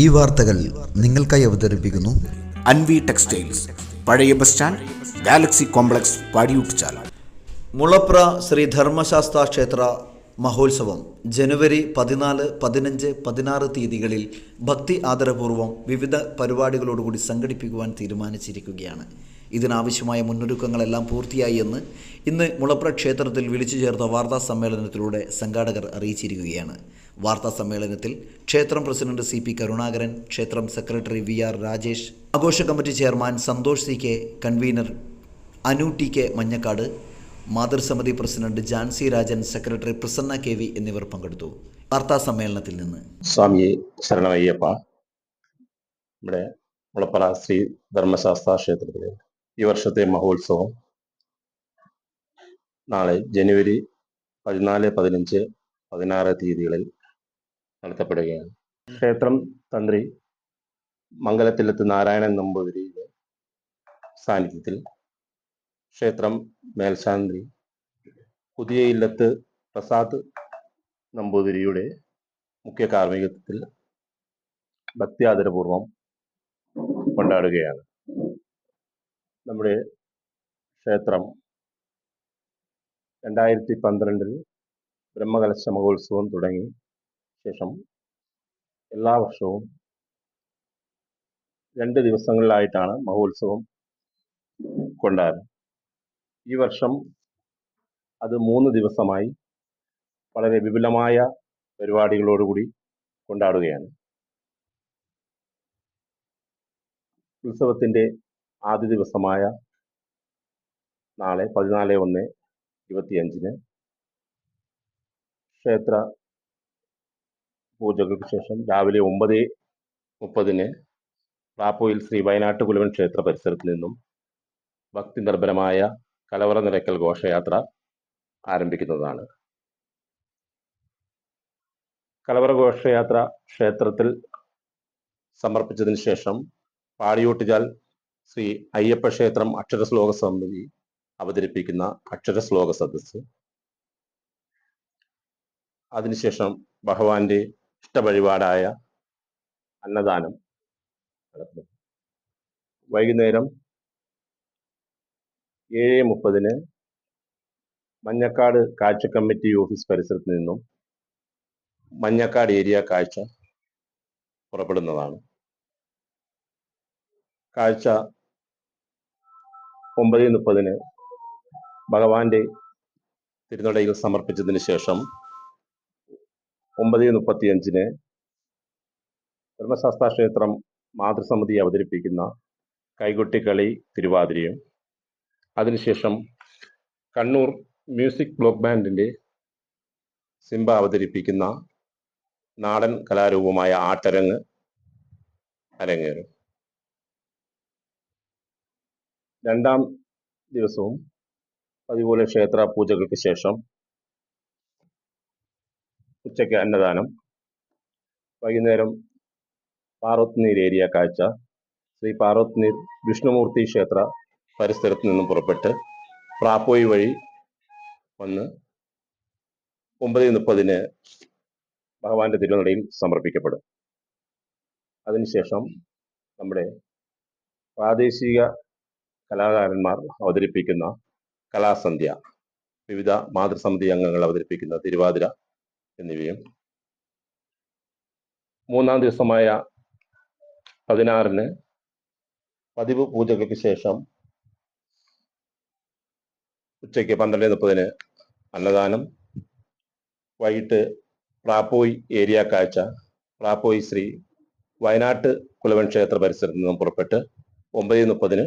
ഈ വാർത്തകൾ നിങ്ങൾക്കായി അവതരിപ്പിക്കുന്നു അൻവി ടെക്സ്റ്റൈൽസ്. പഴയ bus stand galaxy complex Padiyottuchal Mulapra Shri Dharmasastha ക്ഷേത്ര മഹോത്സവം ജനുവരി പതിനാല് പതിനഞ്ച് പതിനാറ് തീയതികളിൽ ഭക്തി ആദരപൂർവം വിവിധ പരിപാടികളോടുകൂടി സംഘടിപ്പിക്കുവാൻ തീരുമാനിച്ചിരിക്കുകയാണ്. ഇതിനാവശ്യമായ മുന്നൊരുക്കങ്ങളെല്ലാം പൂർത്തിയായി എന്ന് ഇന്ന് മുളപ്ര ക്ഷേത്രത്തിൽ വിളിച്ചു ചേർത്ത വാർത്താ സമ്മേളനത്തിലൂടെ സംഘാടകർ അറിയിച്ചിരിക്കുകയാണ്. വാർത്താ സമ്മേളനത്തിൽ ക്ഷേത്രം പ്രസിഡന്റ് സി പി കരുണാകരൻ ക്ഷേത്രം സെക്രട്ടറി വി ആർ രാജേഷ് ആഘോഷ committee chairman Santhosh C K convener Anu T K Manjakkad മാതൃസമിതി president Jancy Rajan secretary Prasanna K V എന്നിവർ പങ്കെടുത്തു. വാർത്താ സമ്മേളനത്തിൽ നിന്ന്. സ്വാമി ശരണമയ്യപ്പ ഇവിടെ മുളപ്പറ ശ്രീ ധർമ്മശാസ്ത്ര ക്ഷേത്രത്തിലെ ഈ വർഷത്തെ മഹോത്സവം നാളെ ജനുവരി പതിനാല് പതിനഞ്ച് പതിനാറ് തീയതികളിൽ നടത്തപ്പെടുകയാണ്. ക്ഷേത്രം തന്ത്രി മംഗലത്തിലെത്ത് നാരായണൻ നമ്പൂതിരിയുടെ സാന്നിധ്യത്തിൽ ക്ഷേത്രം മേൽശാന്തി പുതിയ ഇല്ലത്ത് പ്രസാദ് നമ്പൂതിരിയുടെ മുഖ്യ കാർമ്മികത്വത്തിൽ ഭക്തിയാദരപൂർവം കൊണ്ടാടുകയാണ്. നമ്മുടെ ക്ഷേത്രം രണ്ടായിരത്തി പന്ത്രണ്ടിൽ ബ്രഹ്മകലശ മഹോത്സവം തുടങ്ങി. ശേഷം എല്ലാ വർഷവും രണ്ട് ദിവസങ്ങളിലായിട്ടാണ് മഹോത്സവം കൊണ്ടാടുന്നത് ഈ വർഷം അത് മൂന്ന് ദിവസമായി വളരെ വിപുലമായ പരിപാടികളോടുകൂടി കൊണ്ടാടുകയാണ്. ഉത്സവത്തിന്റെ ആദ്യ ദിവസമായ നാളെ പതിനാല് ഒന്ന് ഇരുപത്തിയഞ്ചിന് ക്ഷേത്ര പൂജകൾക്ക് ശേഷം രാവിലെ ഒമ്പത് മുപ്പതിന് റാപ്പോയിൽ ശ്രീ വയനാട്ട് കുലവൻ ക്ഷേത്ര പരിസരത്ത് നിന്നും ഭക്തി നിർഭരമായ കലവറ നിരക്കൽ ഘോഷയാത്ര ആരംഭിക്കുന്നതാണ്. കലവറ ഘോഷയാത്ര ക്ഷേത്രത്തിൽ സമർപ്പിച്ചതിന് ശേഷം പാടിയോട്ടുചാൽ ശ്രീ അയ്യപ്പ ക്ഷേത്രം അക്ഷരശ്ലോക സമിതി അവതരിപ്പിക്കുന്ന അക്ഷരശ്ലോക സദസ്സ്. അതിനുശേഷം ഭഗവാന്റെ ഇഷ്ടവഴിപാടായ അന്നദാനം വൈകുന്നേരം ഏഴ് മുപ്പതിന് മഞ്ഞക്കാട് കാഴ്ച കമ്മിറ്റി ഓഫീസ് പരിസരത്ത് നിന്നും മഞ്ഞക്കാട് ഏരിയ കാഴ്ച പുറപ്പെടുന്നതാണ്. കാഴ്ച ഒമ്പത് മുപ്പതിന് ഭഗവാന്റെ തിരുനടയിൽ സമർപ്പിച്ചതിന് ശേഷം ഒമ്പത് ധർമ്മശാസ്ത്ര ക്ഷേത്രം മാതൃസമിതി അവതരിപ്പിക്കുന്ന കൈകൊട്ടിക്കളി തിരുവാതിരയും അതിനുശേഷം കണ്ണൂർ മ്യൂസിക് ബ്ലോക്ക് ബാൻഡിന്റെ സിംബ അവതരിപ്പിക്കുന്ന നാടൻ കലാരൂപമായ ആട്ടരങ്ങ് അരങ്ങേറും. രണ്ടാം ദിവസവും അതുപോലെ ക്ഷേത്ര പൂജകൾക്ക് ശേഷം ഉച്ചയ്ക്ക് അന്നദാനം വൈകുന്നേരം പാർവത്നീർ ഏരിയ കാഴ്ച ശ്രീ പാർവത്നീർ വിഷ്ണുമൂർത്തി ക്ഷേത്ര പരിസരത്ത് നിന്നും പുറപ്പെട്ട് പ്രാപ്പോയി വഴി വന്ന് ഒമ്പത് മുപ്പതിന് ഭഗവാന്റെ തിരുനടയിൽ സമർപ്പിക്കപ്പെടും. അതിനുശേഷം നമ്മുടെ പ്രാദേശിക കലാകാരന്മാർ അവതരിപ്പിക്കുന്ന കലാസന്ധ്യ വിവിധ മാതൃസമിതി അംഗങ്ങൾ അവതരിപ്പിക്കുന്ന തിരുവാതിര എന്നിവയും മൂന്നാം ദിവസമായ പതിനാറിന് പതിവ് പൂജകൾക്ക് ശേഷം ഉച്ചയ്ക്ക് പന്ത്രണ്ട് മുപ്പതിന് അന്നദാനം. വൈകിട്ട് പ്രാപ്പോയി ഏരിയ കാഴ്ച. പ്രാപ്പോയി ശ്രീ വയനാട്ട് കുലവൻ ക്ഷേത്ര പരിസരത്ത് നിന്നും പുറപ്പെട്ട് ഒമ്പത് മുപ്പതിന്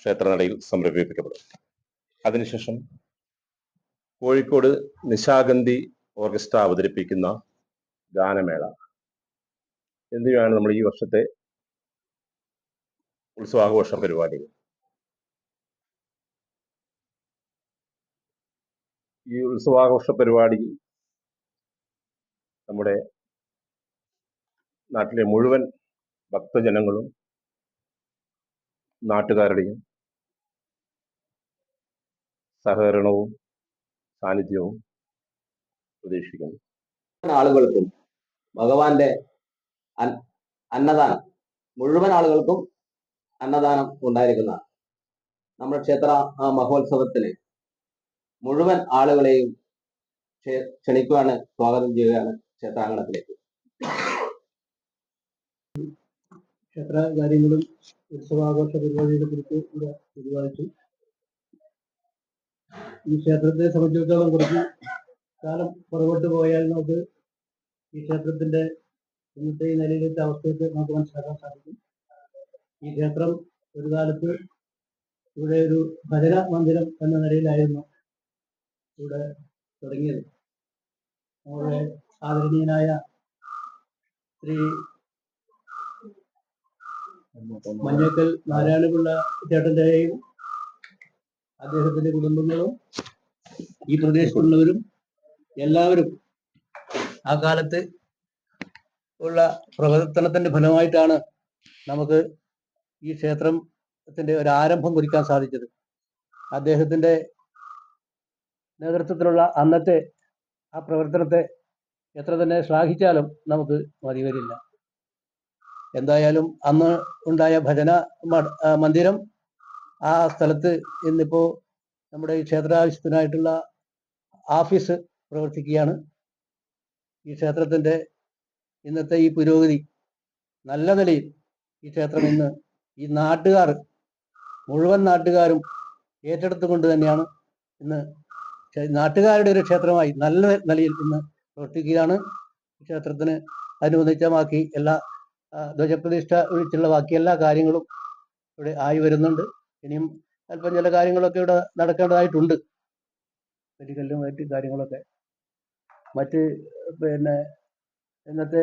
ക്ഷേത്രനടയിൽ സംരംഭിപ്പിക്കപ്പെടും. അതിനുശേഷം കോഴിക്കോട് നിശാഗന്ധി ഓർക്കസ്ട്ര അവതരിപ്പിക്കുന്ന ഗാനമേള. എന്നിവയാണ് നമ്മൾ ഈ വർഷത്തെ ഉത്സവാഘോഷ പരിപാടികൾ ഈ ഉത്സവാഘോഷ പരിപാടി നമ്മുടെ നാട്ടിലെ മുഴുവൻ ഭക്തജനങ്ങളും നാട്ടുകാരുടെയും സഹകരണവും സാന്നിധ്യവും പ്രതീക്ഷിക്കുന്നു. ആളുകൾക്കും ഭഗവാന്റെ അന്നദാനം മുഴുവൻ ആളുകൾക്കും അന്നദാനം ഉണ്ടായിരിക്കുന്നതാണ്. നമ്മുടെ ക്ഷേത്ര മഹോത്സവത്തിന് മുഴുവൻ ആളുകളെയും ക്ഷേ- ക്ഷണിക്കുവാണ് സ്വാഗതം ചെയ്യുകയാണ് ക്ഷേത്രാങ്കണത്തിലേക്ക്. ക്ഷേത്ര കാര്യങ്ങളും ഉത്സവാഘോഷ പരിപാടികളെ കുറിച്ച് ഇവിടെ പ്രതിപാദിച്ചു ഈ ക്ഷേത്രത്തെ സംബന്ധിച്ചിടത്തോളം കുറച്ച് കാലം പുറകോട്ട് പോയാൽ നമുക്ക് ഈ ക്ഷേത്രത്തിന്റെ ഇന്നത്തെ ഈ നിലയിലത്തെ അവസ്ഥയൊക്കെ നമുക്ക് മനസ്സിലാക്കാൻ സാധിക്കും. ഈ ക്ഷേത്രം ഒരു കാലത്ത് ഇവിടെ ഒരു ഭജന മന്ദിരം എന്ന നിലയിലായിരുന്നു ഇവിടെ തുടങ്ങിയത്. നമ്മുടെ ആദരണീയനായ ശ്രീ മഞ്ഞക്കൽ നാരായണപിള്ള ചേട്ടന്റെയും അദ്ദേഹത്തിന്റെ കുടുംബങ്ങളും ഈ പ്രദേശത്തുള്ളവരും എല്ലാവരും ആ കാലത്ത് ഉള്ള പ്രവർത്തനത്തിന്റെ ഫലമായിട്ടാണ് നമുക്ക് ഈ ക്ഷേത്രത്തിന്റെ ഒരു ആരംഭം കുറിക്കാൻ സാധിച്ചത്. അദ്ദേഹത്തിന്റെ നേതൃത്വത്തിലുള്ള അന്നത്തെ ആ പ്രവർത്തനത്തെ എത്ര തന്നെ ശ്ലാഘിച്ചാലും നമുക്ക് മതി വരില്ല എന്തായാലും അന്ന് ഉണ്ടായ ഭജന മന്ദിരം ആ സ്ഥലത്ത് ഇന്നിപ്പോ നമ്മുടെ ഈ ക്ഷേത്രാവശ്യത്തിനായിട്ടുള്ള ഓഫീസ് പ്രവർത്തിക്കുകയാണ്. ഈ ക്ഷേത്രത്തിന്റെ ഇന്നത്തെ ഈ പുരോഗതി നല്ല നിലയിൽ ഈ ക്ഷേത്രം ഇന്ന് ഈ നാട്ടുകാർ മുഴുവൻ നാട്ടുകാരും ഏറ്റെടുത്തുകൊണ്ട് തന്നെയാണ് ഇന്ന് നാട്ടുകാരുടെ ഒരു ക്ഷേത്രമായി നല്ല നിലയിൽ ഇന്ന് പ്രവർത്തിക്കുകയാണ്. ക്ഷേത്രത്തിന് അനുബന്ധിച്ചമാക്കി എല്ലാ ധ്വജപ്രതിഷ്ഠ ഒഴിച്ചുള്ള ബാക്കി എല്ലാ കാര്യങ്ങളും ഇവിടെ ആയി വരുന്നുണ്ട്. ഇനിയും അല്പം ചില കാര്യങ്ങളൊക്കെ ഇവിടെ നടക്കേണ്ടതായിട്ടുണ്ട്. വെടികല്ലും മറ്റ് കാര്യങ്ങളൊക്കെ. മറ്റ് പിന്നെ ഇന്നത്തെ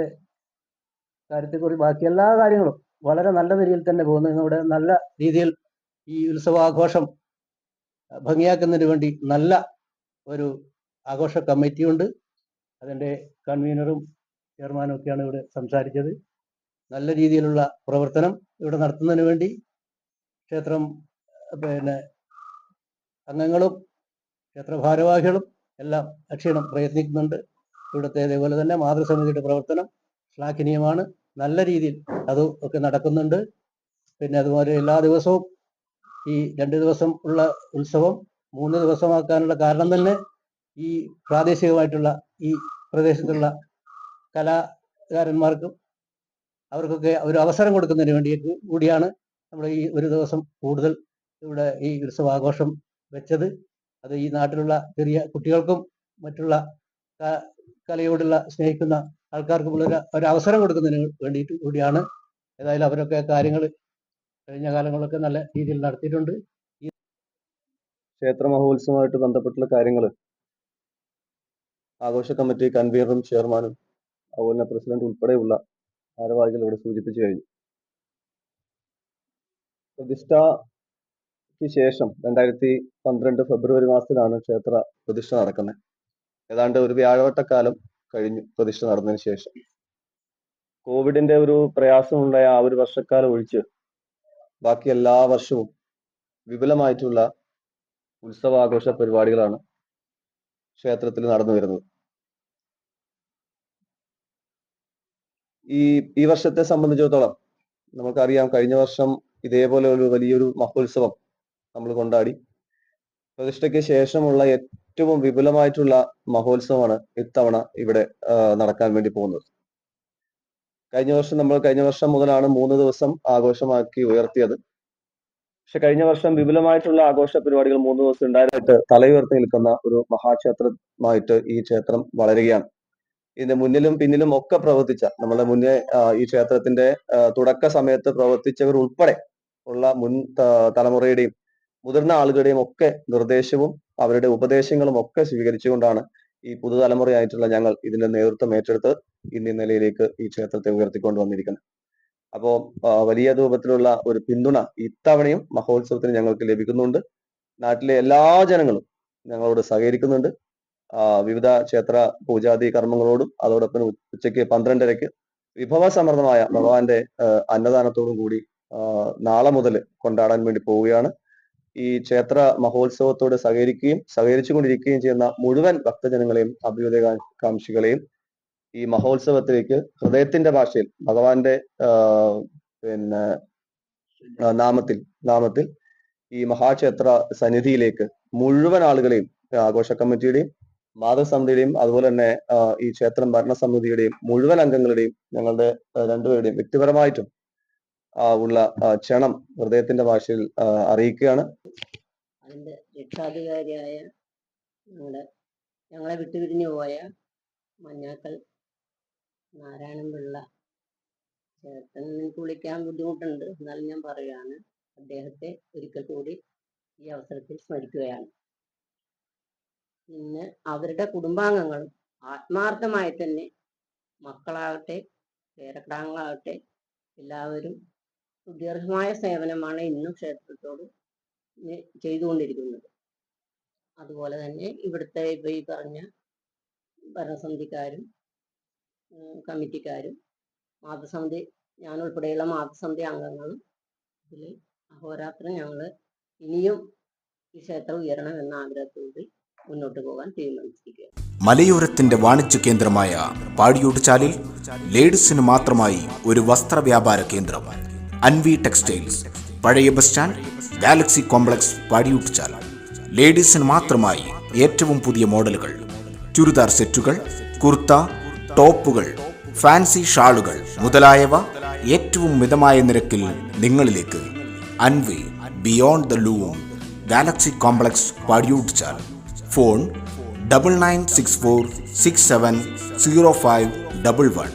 കാര്യത്തെക്കുറിച്ച് ബാക്കി എല്ലാ കാര്യങ്ങളും വളരെ നല്ല രീതിയിൽ തന്നെ പോകുന്നു. ഇവിടെ നല്ല രീതിയിൽ ഈ ഉത്സവാഘോഷം ഭംഗിയാക്കുന്നതിന് വേണ്ടി നല്ല ഒരു ആഘോഷ കമ്മിറ്റിയുണ്ട്. അതിന്റെ കൺവീനറും ചെയർമാനും ഒക്കെയാണ് ഇവിടെ സംസാരിച്ചത്. നല്ല രീതിയിലുള്ള പ്രവർത്തനം ഇവിടെ നടത്തുന്നതിന് വേണ്ടി ക്ഷേത്രം പിന്നെ അംഗങ്ങളും ക്ഷേത്ര ഭാരവാഹികളും എല്ലാം അക്ഷീണം പ്രയത്നിക്കുന്നുണ്ട്. ഇവിടുത്തെ അതേപോലെ തന്നെ മാതൃസമിതിയുടെ പ്രവർത്തനം ശ്ലാഘനീയമാണ്. നല്ല രീതിയിൽ അത് ഒക്കെ നടക്കുന്നുണ്ട്. പിന്നെ അതുപോലെ എല്ലാ ദിവസവും ഈ രണ്ട് ദിവസം ഉള്ള ഉത്സവം മൂന്ന് ദിവസമാക്കാനുള്ള കാരണം തന്നെ ഈ പ്രാദേശികമായിട്ടുള്ള ഈ പ്രദേശത്തുള്ള കലാകാരന്മാർക്കും അവർക്കൊക്കെ ഒരു അവസരം കൊടുക്കുന്നതിന് വേണ്ടി കൂടിയാണ് നമ്മൾ ഈ ഒരു ദിവസം കൂടുതൽ ഇവിടെ ഈ ഉത്സവ ആഘോഷം വെച്ചത്. അത് ഈ നാട്ടിലുള്ള ചെറിയ കുട്ടികൾക്കും മറ്റുള്ള കലയോടുള്ള സ്നേഹിക്കുന്ന ആൾക്കാർക്കും ഉള്ള ഒരു- അവസരം കൊടുക്കുന്നതിന് വേണ്ടിയിട്ട് കൂടിയാണ്. ഏതായാലും അവരൊക്കെ കാര്യങ്ങൾ കഴിഞ്ഞ കാലങ്ങളൊക്കെ നല്ല രീതിയിൽ നടത്തിയിട്ടുണ്ട്. ക്ഷേത്ര മഹോത്സവമായിട്ട് ബന്ധപ്പെട്ടുള്ള കാര്യങ്ങൾ ആഘോഷ കമ്മിറ്റി കൺവീനറും ചെയർമാനും അതുപോലെ പ്രസിഡന്റ് ഉൾപ്പെടെയുള്ള ഭാരവാഹികൾ ഇവിടെ സൂചിപ്പിച്ചു കഴിഞ്ഞു. പ്രതിഷ്ഠയ്ക്ക് ശേഷം രണ്ടായിരത്തി പന്ത്രണ്ട് ഫെബ്രുവരി മാസത്തിലാണ് ക്ഷേത്ര പ്രതിഷ്ഠ നടക്കുന്നത്. ഏതാണ്ട് ഒരു വ്യാഴവട്ടക്കാലം കഴിഞ്ഞു പ്രതിഷ്ഠ നടന്നതിന് ശേഷം. കോവിഡിന്റെ ഒരു പ്രയാസം ഉണ്ടായ ആ ഒരു വർഷക്കാലം ഒഴിച്ച് ബാക്കി എല്ലാ വർഷവും വിപുലമായിട്ടുള്ള ഉത്സവാഘോഷ പരിപാടികളാണ് ക്ഷേത്രത്തിൽ നടന്നു വരുന്നത്. ഈ ഈ വർഷത്തെ സംബന്ധിച്ചിടത്തോളം നമുക്കറിയാം കഴിഞ്ഞ വർഷം ഇതേപോലെ ഒരു വലിയൊരു മഹോത്സവം നമ്മൾ കൊണ്ടാടി. പ്രതിഷ്ഠയ്ക്ക് ശേഷമുള്ള ഏറ്റവും വിപുലമായിട്ടുള്ള മഹോത്സവമാണ് ഇത്തവണ ഇവിടെ നടക്കാൻ വേണ്ടി പോകുന്നത്. കഴിഞ്ഞ വർഷം നമ്മൾ കഴിഞ്ഞ വർഷം മുതലാണ് മൂന്ന് ദിവസം ആഘോഷമാക്കി ഉയർത്തിയത്. പക്ഷെ കഴിഞ്ഞ വർഷം വിപുലമായിട്ടുള്ള ആഘോഷ പരിപാടികൾ മൂന്ന് ദിവസം ഉണ്ടായിട്ട് തലയുയർത്തി നിൽക്കുന്ന ഒരു മഹാക്ഷേത്രമായിട്ട് ഈ ക്ഷേത്രം വളരുകയാണ്. ഇതിന്റെ മുന്നിലും പിന്നിലും ഒക്കെ പ്രവർത്തിച്ച നമ്മുടെ മുന്നേ ഈ ക്ഷേത്രത്തിന്റെ തുടക്ക സമയത്ത് പ്രവർത്തിച്ചവർ ഉൾപ്പെടെ ഉള്ള മുൻ തലമുറയുടെയും മുതിർന്ന ആളുകളുടെയും ഒക്കെ നിർദ്ദേശവും അവരുടെ ഉപദേശങ്ങളും ഒക്കെ സ്വീകരിച്ചുകൊണ്ടാണ് ഈ പുതുതലമുറയായിട്ടുള്ള ഞങ്ങൾ ഇതിന്റെ നേതൃത്വം ഏറ്റെടുത്ത് ഇന്ന് നിലയിലേക്ക് ഈ ക്ഷേത്രത്തെ ഉയർത്തിക്കൊണ്ട് വന്നിരിക്കുന്നത്. അപ്പോ വലിയ രൂപത്തിലുള്ള ഒരു പിന്തുണ ഇത്തവണയും മഹോത്സവത്തിന് ഞങ്ങൾക്ക് ലഭിക്കുന്നുണ്ട്. നാട്ടിലെ എല്ലാ ജനങ്ങളും ഞങ്ങളോട് സഹകരിക്കുന്നുണ്ട്. വിവിധ ക്ഷേത്ര പൂജാതി കർമ്മങ്ങളോടും അതോടൊപ്പം ഉച്ചയ്ക്ക് പന്ത്രണ്ടരയ്ക്ക് വിഭവസമൃദ്ധമായ ഭഗവാന്റെ അന്നദാനത്തോടും കൂടി നാളെ മുതൽ കൊണ്ടാടാൻ വേണ്ടി പോവുകയാണ്. ഈ ക്ഷേത്ര മഹോത്സവത്തോട് സഹകരിക്കുകയും സഹകരിച്ചുകൊണ്ടിരിക്കുകയും ചെയ്യുന്ന മുഴുവൻ ഭക്തജനങ്ങളെയും അഭ്യുദയകാംക്ഷികളെയും ഈ മഹോത്സവത്തിലേക്ക് ഹൃദയത്തിന്റെ ഭാഷയിൽ ഭഗവാന്റെ പിന്നെ നാമത്തിൽ നാമത്തിൽ ഈ മഹാക്ഷേത്ര സന്നിധിയിലേക്ക് മുഴുവൻ ആളുകളെയും ആഘോഷ കമ്മിറ്റിയുടെയും മാതൃസമിതിയുടെയും അതുപോലെ തന്നെ ഈ ക്ഷേത്രം ഭരണസമിതിയുടെയും മുഴുവൻ അംഗങ്ങളുടെയും ഞങ്ങളുടെ രണ്ടുപേരുടെയും വ്യക്തിപരമായിട്ടും ഉള്ള ക്ഷണം ഹൃദയത്തിന്റെ ഭാഷയിൽ അറിയിക്കുകയാണ്. അതിന്റെ രക്ഷാധികാരിയായ ഞങ്ങളുടെ ഞങ്ങളെ വിട്ടുപിരിഞ്ഞു പോയ മഞ്ഞാക്കൽ നാരായണൻ പിള്ള ചേട്ടൻ എനിക്ക് വിളിക്കാൻ ബുദ്ധിമുട്ടുണ്ട്. എന്നാലും ഞാൻ പറയുകയാണ് അദ്ദേഹത്തെ ഒരിക്കൽ കൂടി ഈ അവസരത്തിൽ സ്മരിക്കുകയാണ്. പിന്നെ അവരുടെ കുടുംബാംഗങ്ങളും ആത്മാർത്ഥമായി തന്നെ മക്കളാകട്ടെ പേരക്കിടാങ്ങളാകട്ടെ എല്ലാവരും സുദീർഘമായ സേവനമാണ് ഇന്നും ക്ഷേത്രത്തോട് ചെയ്തുകൊണ്ടിരിക്കുന്നത്. അതുപോലെ തന്നെ ഇവിടുത്തെ ഇപ്പൊ ഈ പറഞ്ഞ ഭരണസമിതിക്കാരും കമ്മിറ്റിക്കാരും മാതൃസമിതി ഞാൻ ഉൾപ്പെടെയുള്ള മാതൃസമിതി അംഗങ്ങളും ഇതിൽ അഹോരാത്രം ഞങ്ങൾ ഇനിയും ഈ ക്ഷേത്രം ഉയരണം എന്ന ആഗ്രഹത്തോടെ മുന്നോട്ട് പോകാൻ തീരുമാനിച്ചിരിക്കുക മലയോരത്തിന്റെ വാണിജ്യ കേന്ദ്രമായ പാടിയോട്ടുചാലിൽ ലേഡീസിന് മാത്രമായി ഒരു വസ്ത്ര വ്യാപാര കേന്ദ്രം അൻവി ടെക്സ്റ്റൈൽസ് പഴയ bus stand galaxy complex Padiyottuchal ലേഡീസിന് മാത്രമായി ഏറ്റവും പുതിയ മോഡലുകൾ ചുരിദാർ സെറ്റുകൾ കുർത്ത ടോപ്പുകൾ ഫാൻസി ഷാളുകൾ മുതലായവ ഏറ്റവും മിതമായ നിരക്കിൽ നിങ്ങളിലേക്ക്. Anvi beyond the loom galaxy complex Padiyottuchal phone double nine six four six seven zero five double one